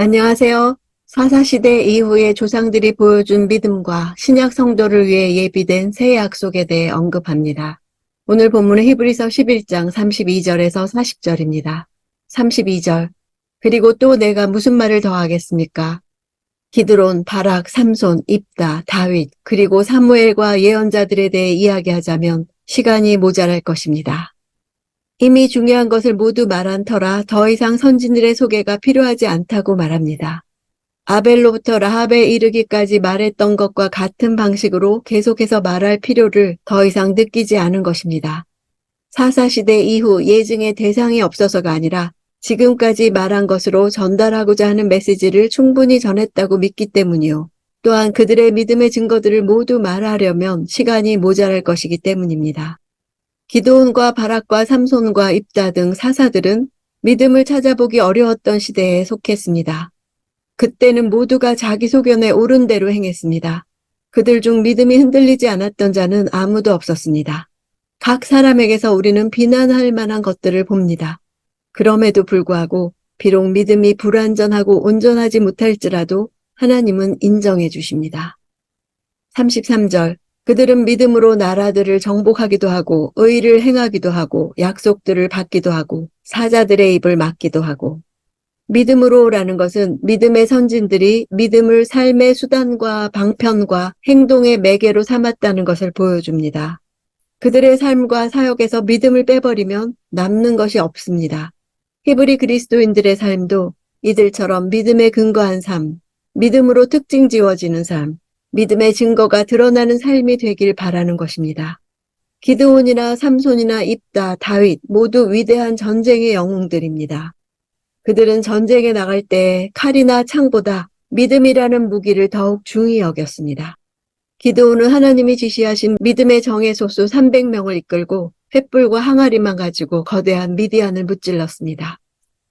안녕하세요. 사사시대 이후에 조상들이 보여준 믿음과 신약 성도를 위해 예비된 새 약속에 대해 언급합니다. 오늘 본문은 히브리서 11장 32절에서 40절입니다. 32절. 그리고 또 내가 무슨 말을 더하겠습니까? 기드론, 바락, 삼손, 입다, 다윗, 그리고 사무엘과 예언자들에 대해 이야기하자면 시간이 모자랄 것입니다. 이미 중요한 것을 모두 말한 터라 더 이상 선진들의 소개가 필요하지 않다고 말합니다. 아벨로부터 라합에 이르기까지 말했던 것과 같은 방식으로 계속해서 말할 필요를 더 이상 느끼지 않은 것입니다. 사사시대 이후 예증의 대상이 없어서가 아니라 지금까지 말한 것으로 전달하고자 하는 메시지를 충분히 전했다고 믿기 때문이요. 또한 그들의 믿음의 증거들을 모두 말하려면 시간이 모자랄 것이기 때문입니다. 기도온과 바락과 삼손과 입다 등 사사들은 믿음을 찾아보기 어려웠던 시대에 속했습니다. 그때는 모두가 자기 소견에 옳은 대로 행했습니다. 그들 중 믿음이 흔들리지 않았던 자는 아무도 없었습니다. 각 사람에게서 우리는 비난할 만한 것들을 봅니다. 그럼에도 불구하고 비록 믿음이 불완전하고 온전하지 못할지라도 하나님은 인정해 주십니다. 33절 그들은 믿음으로 나라들을 정복하기도 하고 의를 행하기도 하고 약속들을 받기도 하고 사자들의 입을 막기도 하고 믿음으로라는 것은 믿음의 선진들이 믿음을 삶의 수단과 방편과 행동의 매개로 삼았다는 것을 보여줍니다. 그들의 삶과 사역에서 믿음을 빼버리면 남는 것이 없습니다. 히브리 그리스도인들의 삶도 이들처럼 믿음에 근거한 삶, 믿음으로 특징 지워지는 삶, 믿음의 증거가 드러나는 삶이 되길 바라는 것입니다. 기드온이나 삼손이나 입다, 다윗 모두 위대한 전쟁의 영웅들입니다. 그들은 전쟁에 나갈 때 칼이나 창보다 믿음이라는 무기를 더욱 중히 여겼습니다. 기드온은 하나님이 지시하신 믿음의 정예 소수 300명을 이끌고 횃불과 항아리만 가지고 거대한 미디안을 무찔렀습니다.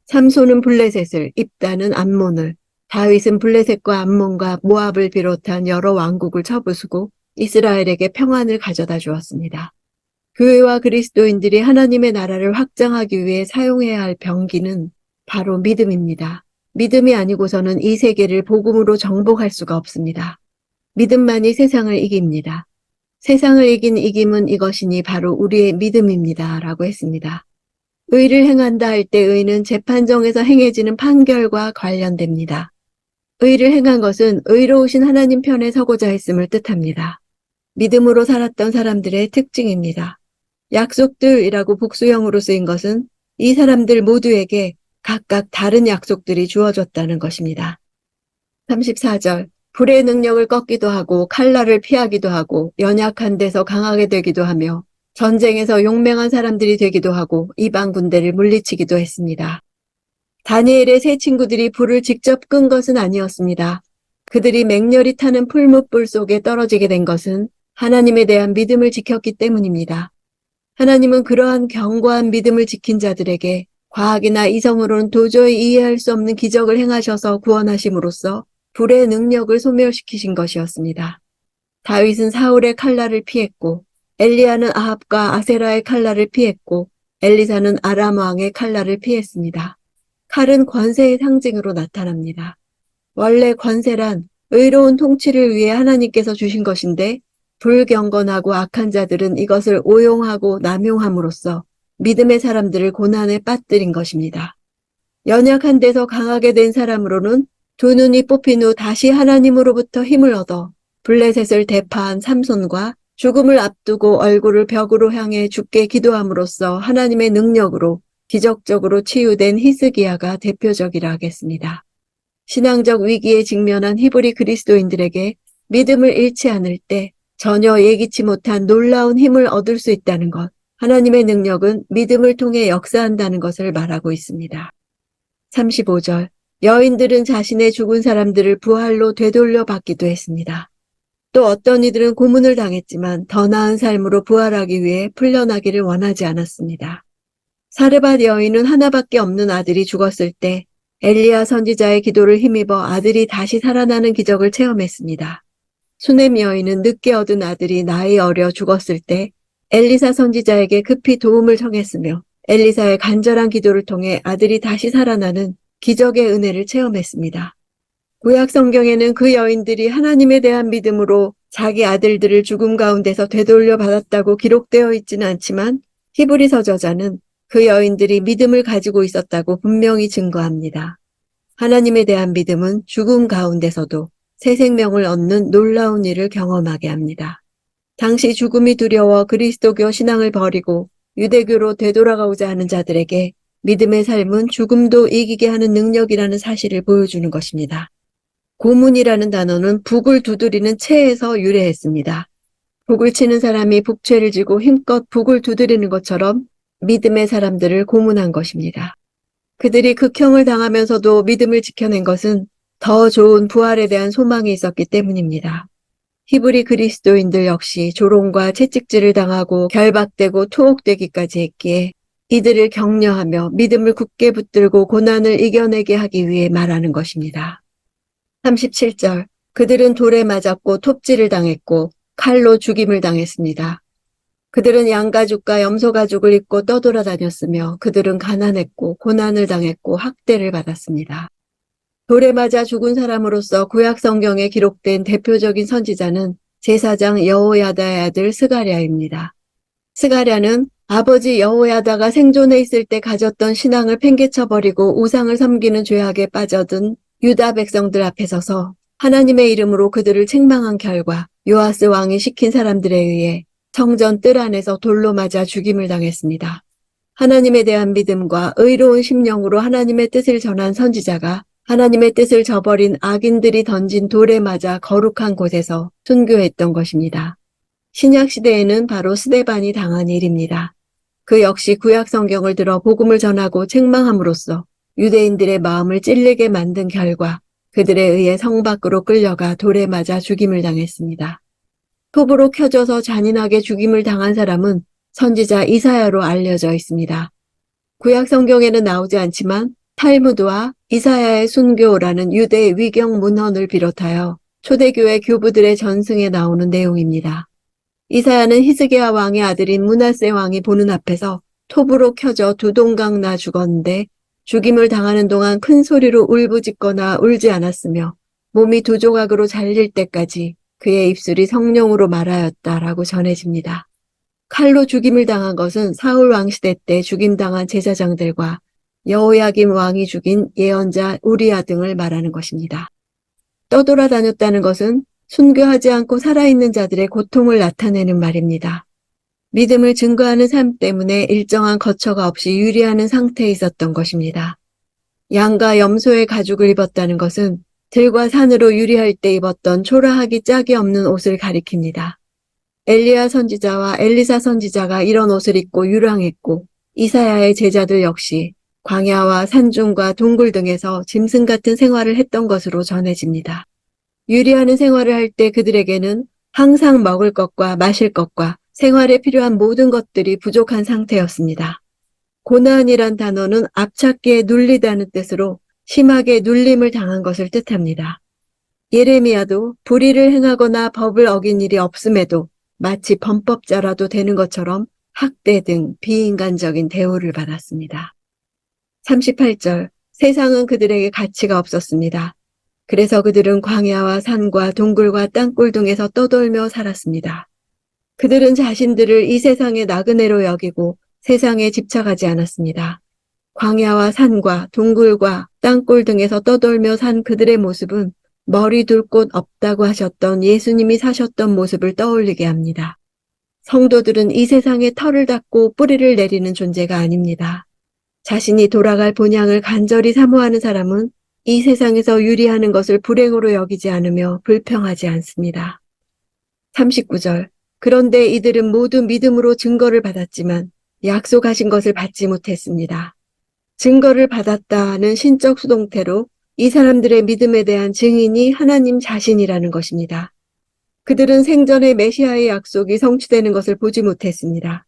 삼손은 블레셋을, 입다는 암몬을, 다윗은 블레셋과 암몬과 모압을 비롯한 여러 왕국을 쳐부수고 이스라엘에게 평안을 가져다 주었습니다. 교회와 그리스도인들이 하나님의 나라를 확장하기 위해 사용해야 할 병기는 바로 믿음입니다. 믿음이 아니고서는 이 세계를 복음으로 정복할 수가 없습니다. 믿음만이 세상을 이깁니다. 세상을 이긴 이김은 이것이니 바로 우리의 믿음입니다. 라고 했습니다. 의를 행한다 할 때 의는 재판정에서 행해지는 판결과 관련됩니다. 의를 행한 것은 의로우신 하나님 편에 서고자 했음을 뜻합니다. 믿음으로 살았던 사람들의 특징입니다. 약속들이라고 복수형으로 쓰인 것은 이 사람들 모두에게 각각 다른 약속들이 주어졌다는 것입니다. 34절 불의 능력을 꺾기도 하고 칼날을 피하기도 하고 연약한 데서 강하게 되기도 하며 전쟁에서 용맹한 사람들이 되기도 하고 이방 군대를 물리치기도 했습니다. 다니엘의 세 친구들이 불을 직접 끈 것은 아니었습니다. 그들이 맹렬히 타는 풀무불 속에 떨어지게 된 것은 하나님에 대한 믿음을 지켰기 때문입니다. 하나님은 그러한 견고한 믿음을 지킨 자들에게 과학이나 이성으로는 도저히 이해할 수 없는 기적을 행하셔서 구원하심으로써 불의 능력을 소멸시키신 것이었습니다. 다윗은 사울의 칼날을 피했고 엘리야는 아합과 아세라의 칼날을 피했고 엘리사는 아람 왕의 칼날을 피했습니다. 칼은 권세의 상징으로 나타납니다. 원래 권세란 의로운 통치를 위해 하나님께서 주신 것인데 불경건하고 악한 자들은 이것을 오용하고 남용함으로써 믿음의 사람들을 고난에 빠뜨린 것입니다. 연약한 데서 강하게 된 사람으로는 두 눈이 뽑힌 후 다시 하나님으로부터 힘을 얻어 블레셋을 대파한 삼손과 죽음을 앞두고 얼굴을 벽으로 향해 죽게 기도함으로써 하나님의 능력으로 기적적으로 치유된 히스기야가 대표적이라 하겠습니다. 신앙적 위기에 직면한 히브리 그리스도인들에게 믿음을 잃지 않을 때 전혀 예기치 못한 놀라운 힘을 얻을 수 있다는 것, 하나님의 능력은 믿음을 통해 역사한다는 것을 말하고 있습니다. 35절 여인들은 자신의 죽은 사람들을 부활로 되돌려 받기도 했습니다. 또 어떤 이들은 고문을 당했지만 더 나은 삶으로 부활하기 위해 풀려나기를 원하지 않았습니다. 사르밧 여인은 하나밖에 없는 아들이 죽었을 때 엘리야 선지자의 기도를 힘입어 아들이 다시 살아나는 기적을 체험했습니다. 수넴 여인은 늦게 얻은 아들이 나이 어려 죽었을 때 엘리사 선지자에게 급히 도움을 청했으며 엘리사의 간절한 기도를 통해 아들이 다시 살아나는 기적의 은혜를 체험했습니다. 구약 성경에는 그 여인들이 하나님에 대한 믿음으로 자기 아들들을 죽음 가운데서 되돌려 받았다고 기록되어 있지는 않지만 히브리서 저자는 그 여인들이 믿음을 가지고 있었다고 분명히 증거합니다. 하나님에 대한 믿음은 죽음 가운데서도 새 생명을 얻는 놀라운 일을 경험하게 합니다. 당시 죽음이 두려워 그리스도교 신앙을 버리고 유대교로 되돌아가고자 하는 자들에게 믿음의 삶은 죽음도 이기게 하는 능력이라는 사실을 보여주는 것입니다. 고문이라는 단어는 북을 두드리는 채에서 유래했습니다. 북을 치는 사람이 북채를 쥐고 힘껏 북을 두드리는 것처럼 믿음의 사람들을 고문한 것입니다. 그들이 극형을 당하면서도 믿음을 지켜낸 것은 더 좋은 부활에 대한 소망이 있었기 때문입니다. 히브리 그리스도인들 역시 조롱과 채찍질을 당하고 결박되고 투옥되기까지 했기에 이들을 격려하며 믿음을 굳게 붙들고 고난을 이겨내게 하기 위해 말하는 것입니다. 37절 그들은 돌에 맞았고 톱질을 당했고 칼로 죽임을 당했습니다. 그들은 양가죽과 염소가죽을 입고 떠돌아다녔으며 그들은 가난했고 고난을 당했고 학대를 받았습니다. 돌에 맞아 죽은 사람으로서 구약 성경에 기록된 대표적인 선지자는 제사장 여호야다의 아들 스가랴입니다. 스가랴는 아버지 여호야다가 생존해 있을 때 가졌던 신앙을 팽개쳐버리고 우상을 섬기는 죄악에 빠져든 유다 백성들 앞에 서서 하나님의 이름으로 그들을 책망한 결과 요아스 왕이 시킨 사람들에 의해 성전 뜰 안에서 돌로 맞아 죽임을 당했습니다. 하나님에 대한 믿음과 의로운 심령으로 하나님의 뜻을 전한 선지자가 하나님의 뜻을 저버린 악인들이 던진 돌에 맞아 거룩한 곳에서 순교했던 것입니다. 신약 시대에는 바로 스데반이 당한 일입니다. 그 역시 구약 성경을 들어 복음을 전하고 책망함으로써 유대인들의 마음을 찔리게 만든 결과 그들에 의해 성 밖으로 끌려가 돌에 맞아 죽임을 당했습니다. 톱으로 켜져서 잔인하게 죽임을 당한 사람은 선지자 이사야로 알려져 있습니다. 구약 성경에는 나오지 않지만 탈무드와 이사야의 순교라는 유대 위경 문헌을 비롯하여 초대교회 교부들의 전승에 나오는 내용입니다. 이사야는 히스기야 왕의 아들인 문하세 왕이 보는 앞에서 톱으로 켜져 두동강 나 죽었는데 죽임을 당하는 동안 큰 소리로 울부짖거나 울지 않았으며 몸이 두 조각으로 잘릴 때까지 그의 입술이 성령으로 말하였다라고 전해집니다. 칼로 죽임을 당한 것은 사울 왕 시대 때 죽임당한 제사장들과 여호야김 왕이 죽인 예언자 우리야 등을 말하는 것입니다. 떠돌아다녔다는 것은 순교하지 않고 살아있는 자들의 고통을 나타내는 말입니다. 믿음을 증거하는 삶 때문에 일정한 거처가 없이 유리하는 상태에 있었던 것입니다. 양과 염소의 가죽을 입었다는 것은 들과 산으로 유리할 때 입었던 초라하기 짝이 없는 옷을 가리킵니다. 엘리야 선지자와 엘리사 선지자가 이런 옷을 입고 유랑했고 이사야의 제자들 역시 광야와 산중과 동굴 등에서 짐승 같은 생활을 했던 것으로 전해집니다. 유리하는 생활을 할 때 그들에게는 항상 먹을 것과 마실 것과 생활에 필요한 모든 것들이 부족한 상태였습니다. 고난이란 단어는 앞찾기에 눌리다는 뜻으로 심하게 눌림을 당한 것을 뜻합니다. 예레미야도 불의를 행하거나 법을 어긴 일이 없음에도 마치 범법자라도 되는 것처럼 학대 등 비인간적인 대우를 받았습니다. 38절 세상은 그들에게 가치가 없었습니다. 그래서 그들은 광야와 산과 동굴과 땅굴 등에서 떠돌며 살았습니다. 그들은 자신들을 이 세상의 나그네로 여기고 세상에 집착하지 않았습니다. 광야와 산과 동굴과 땅굴 등에서 떠돌며 산 그들의 모습은 머리 둘 곳 없다고 하셨던 예수님이 사셨던 모습을 떠올리게 합니다. 성도들은 이 세상에 털을 닦고 뿌리를 내리는 존재가 아닙니다. 자신이 돌아갈 본향을 간절히 사모하는 사람은 이 세상에서 유리하는 것을 불행으로 여기지 않으며 불평하지 않습니다. 39절 그런데 이들은 모두 믿음으로 증거를 받았지만 약속하신 것을 받지 못했습니다. 증거를 받았다는 신적 수동태로 이 사람들의 믿음에 대한 증인이 하나님 자신이라는 것입니다. 그들은 생전에 메시아의 약속이 성취되는 것을 보지 못했습니다.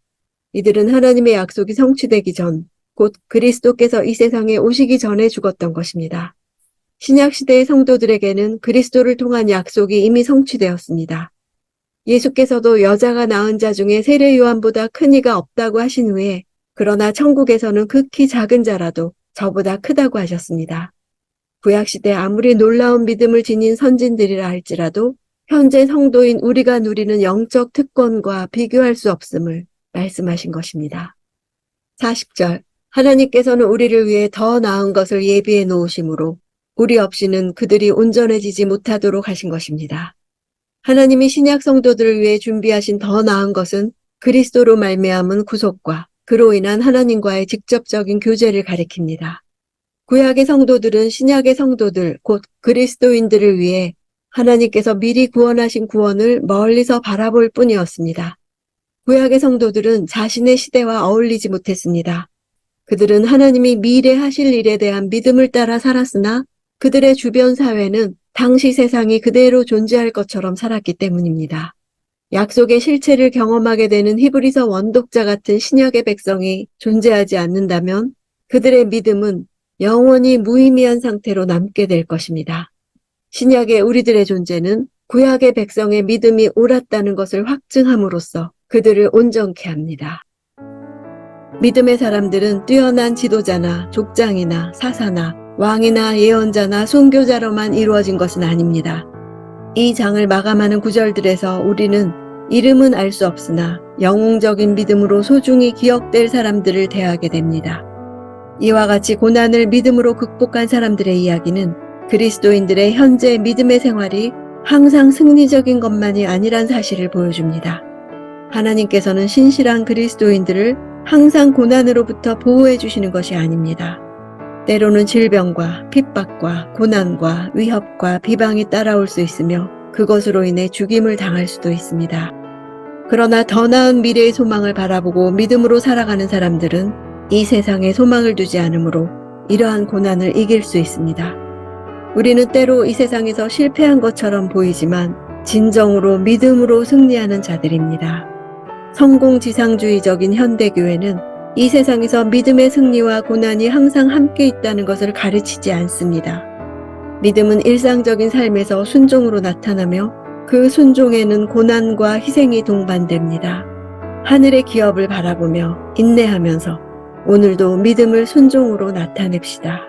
이들은 하나님의 약속이 성취되기 전, 곧 그리스도께서 이 세상에 오시기 전에 죽었던 것입니다. 신약 시대의 성도들에게는 그리스도를 통한 약속이 이미 성취되었습니다. 예수께서도 여자가 낳은 자 중에 세례 요한보다 큰 이가 없다고 하신 후에 그러나 천국에서는 극히 작은 자라도 저보다 크다고 하셨습니다. 구약시대 아무리 놀라운 믿음을 지닌 선진들이라 할지라도 현재 성도인 우리가 누리는 영적 특권과 비교할 수 없음을 말씀하신 것입니다. 40절 하나님께서는 우리를 위해 더 나은 것을 예비해 놓으심으로 우리 없이는 그들이 온전해지지 못하도록 하신 것입니다. 하나님이 신약 성도들을 위해 준비하신 더 나은 것은 그리스도로 말미암은 구속과 그로 인한 하나님과의 직접적인 교제를 가리킵니다. 구약의 성도들은 신약의 성도들, 곧 그리스도인들을 위해 하나님께서 미리 구원하신 구원을 멀리서 바라볼 뿐이었습니다. 구약의 성도들은 자신의 시대와 어울리지 못했습니다. 그들은 하나님이 미래 하실 일에 대한 믿음을 따라 살았으나 그들의 주변 사회는 당시 세상이 그대로 존재할 것처럼 살았기 때문입니다. 약속의 실체를 경험하게 되는 히브리서 원독자 같은 신약의 백성이 존재하지 않는다면 그들의 믿음은 영원히 무의미한 상태로 남게 될 것입니다. 신약의 우리들의 존재는 구약의 백성의 믿음이 옳았다는 것을 확증함으로써 그들을 온전케 합니다. 믿음의 사람들은 뛰어난 지도자나 족장이나 사사나 왕이나 예언자나 순교자로만 이루어진 것은 아닙니다. 이 장을 마감하는 구절들에서 우리는 이름은 알 수 없으나 영웅적인 믿음으로 소중히 기억될 사람들을 대하게 됩니다. 이와 같이 고난을 믿음으로 극복한 사람들의 이야기는 그리스도인들의 현재 믿음의 생활이 항상 승리적인 것만이 아니란 사실을 보여줍니다. 하나님께서는 신실한 그리스도인들을 항상 고난으로부터 보호해 주시는 것이 아닙니다. 때로는 질병과 핍박과 고난과 위협과 비방이 따라올 수 있으며 그것으로 인해 죽임을 당할 수도 있습니다. 그러나 더 나은 미래의 소망을 바라보고 믿음으로 살아가는 사람들은 이 세상에 소망을 두지 않으므로 이러한 고난을 이길 수 있습니다. 우리는 때로 이 세상에서 실패한 것처럼 보이지만 진정으로 믿음으로 승리하는 자들입니다. 성공지상주의적인 현대교회는 이 세상에서 믿음의 승리와 고난이 항상 함께 있다는 것을 가르치지 않습니다. 믿음은 일상적인 삶에서 순종으로 나타나며 그 순종에는 고난과 희생이 동반됩니다. 하늘의 기업을 바라보며 인내하면서 오늘도 믿음을 순종으로 나타냅시다.